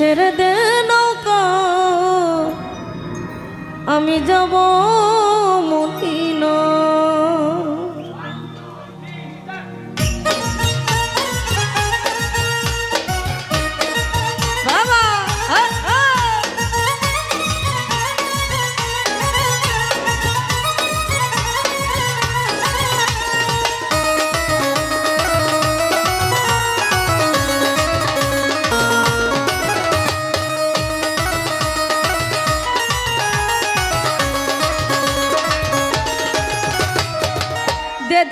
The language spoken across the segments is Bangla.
ছেড়ে দে নৌকা। আমি যাব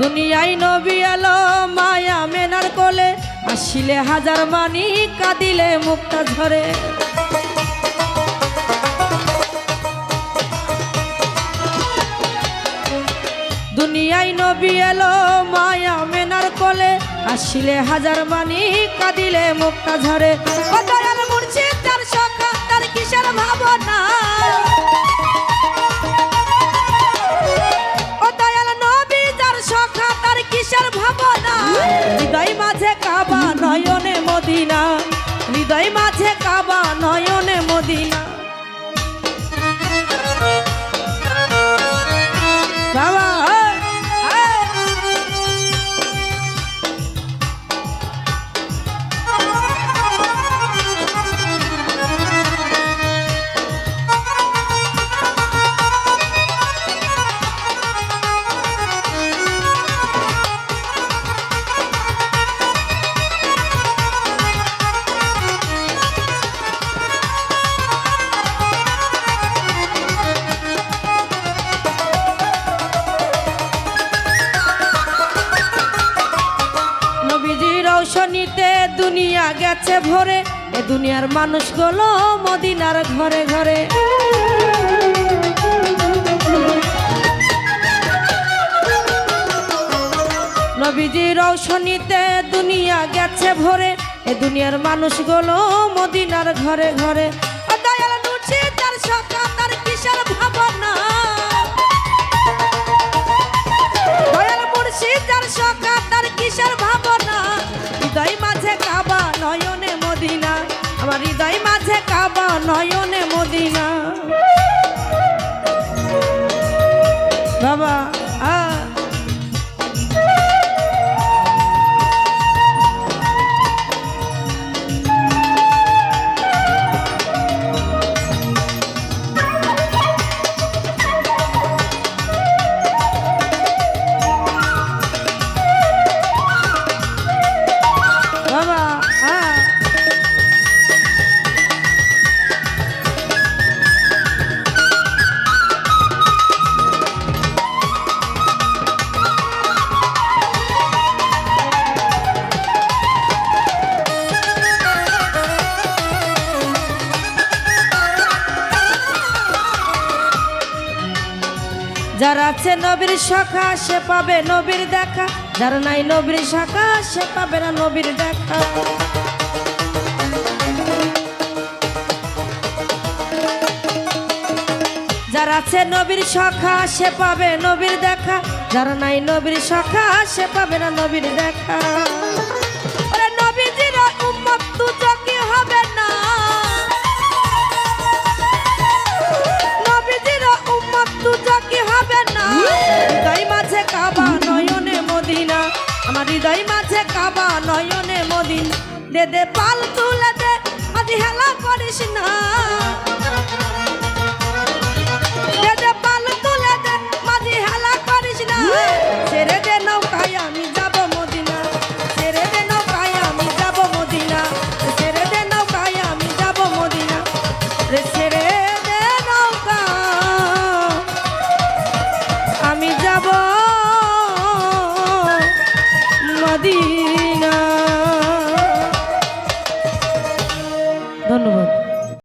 দুনিয়ায় নবী এলো মায়া মেনার কোলে। আসিলে হাজার মানি কাঁদিলে মুক্তা ঝরে। দুনিয়ায় নবী এলো মায়া মেনার কোলে। আসিলে হাজার মানি কাঁদিলে মুক্তা ঝরে। মুর্শিদ, তার সখা, তার কিসের ভাবনা? মদিনা। হৃদয় মাঝে কাবা নয়নে মদিনা। গেছে ভরে, এ দুনিয়ার মানুষগুলো মদিনার ঘরে ঘরে। নবীজি রৌশনীতে দুনিয়া গেছে ভরে, এ দুনিয়ার মানুষগুলো মদিনার ঘরে ঘরে। দয়াল নুচি তার সকা তার কিসের ভাবনা আমার হৃদয় মাঝে কাবা নয়নে মদিনা। যারা আছে নবীর শাখা, সে পাবে নবীর দেখা। যারা নাই নবীর শাখা, সে পাবে না নবীর দেখা। যারা আছে নবীর শাখা, সে পাবে নবীর দেখা। যারা নাই নবীর শাখা, সে পাবে না নবীর দেখা। আমার হৃদয় মাঝে কাবা নয়নে মদিন। দে দে, পাল তুলে দে আদি হেলা করিস না। দে দে, পাল তুলে দে, মাঝে হেলা করিস না। ছেড়ে দে নৌকায়, আমি